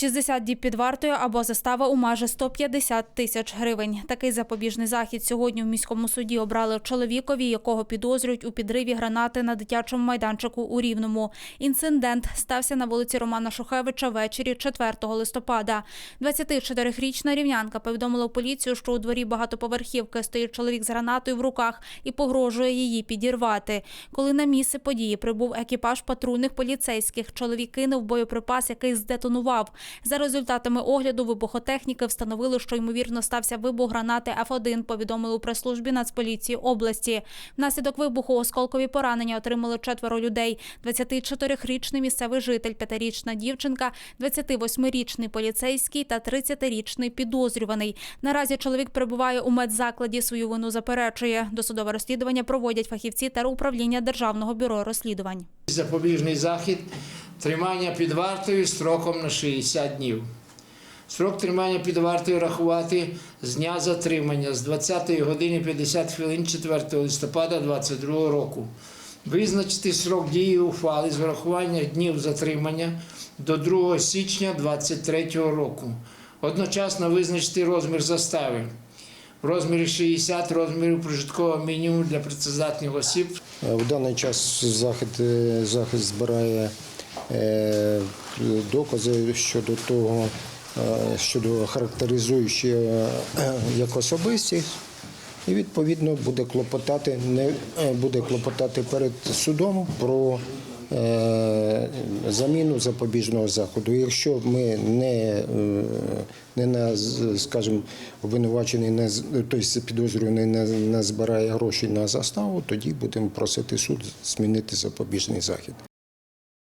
60 діб під вартою або застава у майже 150 тисяч гривень. Такий запобіжний захід сьогодні в міському суді обрали чоловікові, якого підозрюють у підриві гранати на дитячому майданчику у Рівному. Інцидент стався на вулиці Романа Шухевича ввечері 4 листопада. 24-річна рівнянка повідомила поліцію, що у дворі багатоповерхівки стоїть чоловік з гранатою в руках і погрожує її підірвати. Коли на місце події прибув екіпаж патрульних поліцейських, чоловік кинув боєприпас, який здетонував. За результатами огляду вибухотехніки встановили, що ймовірно стався вибух гранати Ф1, повідомили у прес-службі Нацполіції області. Внаслідок вибуху осколкові поранення отримали четверо людей: 24-річний місцевий житель, 5-річна дівчинка, 28-річний поліцейський та 30-річний підозрюваний. Наразі чоловік перебуває у медзакладі. Свою вину заперечує. Досудове розслідування проводять фахівці та управління Державного бюро розслідувань. Запобіжний захід тримання під вартою строком на 60 днів. Строк тримання під вартою рахувати з дня затримання з 20 години 50 хвилин 4 листопада 2022 року. Визначити срок дії ухвали з врахування днів затримання до 2 січня 2023 року. Одночасно визначити розмір застави в розмірі 60 розмірів прожиткового мінімуму для працездатних осіб Е, В даний час захід, е, захист збирає докази щодо того, е, щодо характеризуючи е, як особистість, і відповідно буде клопотати, не е, буде клопотати перед судом про е, заміну запобіжного заходу. Якщо ми не, е, не на, скажімо, обвинувачений не тобто підозрюваний не, не збирає гроші на заставу, тоді будемо просити суд змінити запобіжний захід.